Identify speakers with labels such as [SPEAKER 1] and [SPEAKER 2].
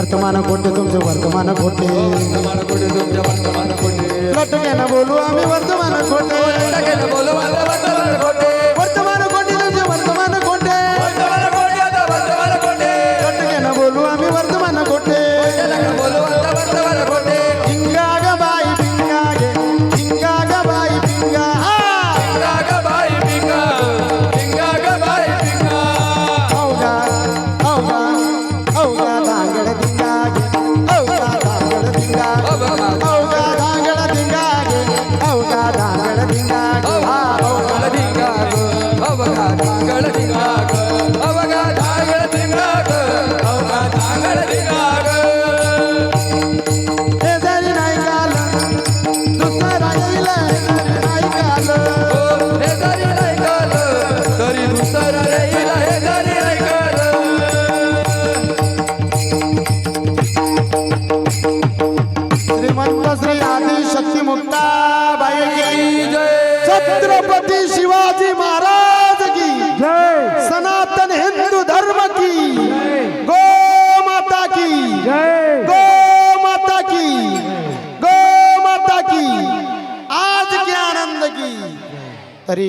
[SPEAKER 1] वर्तमान खोटे तुमचे वर्तमान खोटे
[SPEAKER 2] वर्तमान
[SPEAKER 1] खोटे
[SPEAKER 2] बोलू
[SPEAKER 1] आम्ही वर्तमान खोटे
[SPEAKER 2] बोलू धिंगा धांगड धिंगा धांगड धिंगा
[SPEAKER 1] श्री आदि शक्ति मुक्ता भाई की छत्रपति शिवाजी महाराज की जय। सनातन हिंदू धर्म की गो माता की जय। गो माता की गो माता की आज के आनंद की। हरी